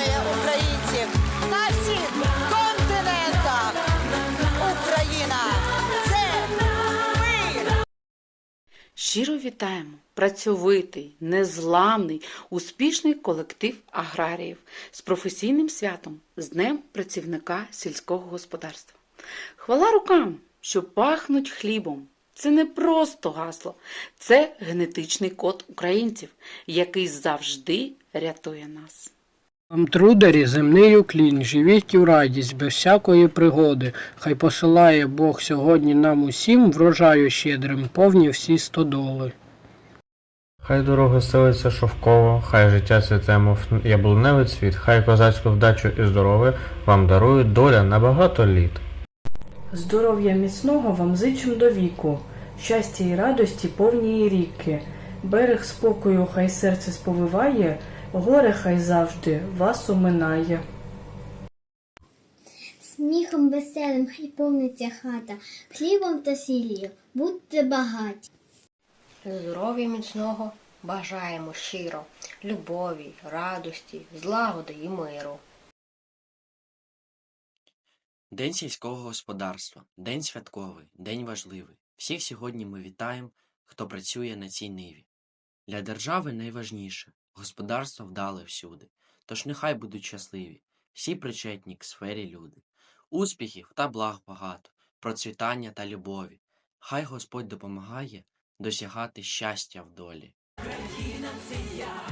об'єднує українців на всіх континентах. Україна це ми! Щиро вітаємо працьовитий, незламний, успішний колектив аграріїв з професійним святом, з Днем працівника сільського господарства. Хвала рукам, що пахнуть хлібом. Це не просто гасло, це генетичний код українців, який завжди рятує нас. Вам трударі земний уклін, живіть у радість, без всякої пригоди. Хай посилає Бог сьогодні нам усім врожаю щедрим, повні всі стодоли. Хай дорога стелиться шовково, хай життя цвіте, мов яблуневий цвіт, хай козацьку вдачу і здоров'я вам дарує доля на багато літ. Здоров'я міцного вам зичим до віку, щастя і радості повні ріки. Берег спокою хай серце сповиває, горе хай завжди вас оминає. Сміхом веселим хай повниться хата, хлібом та сіллю, будьте багаті. Здоров'я міцного бажаємо щиро, любові, радості, злагоди і миру. День сільського господарства, день святковий, день важливий. Всіх сьогодні ми вітаємо, хто працює на цій ниві. Для держави найважніше господарство вдале всюди. Тож нехай будуть щасливі, всі причетні к сфері люди. Успіхів та благ багато, процвітання та любові. Хай Господь допомагає досягати щастя в долі. Країна це ми,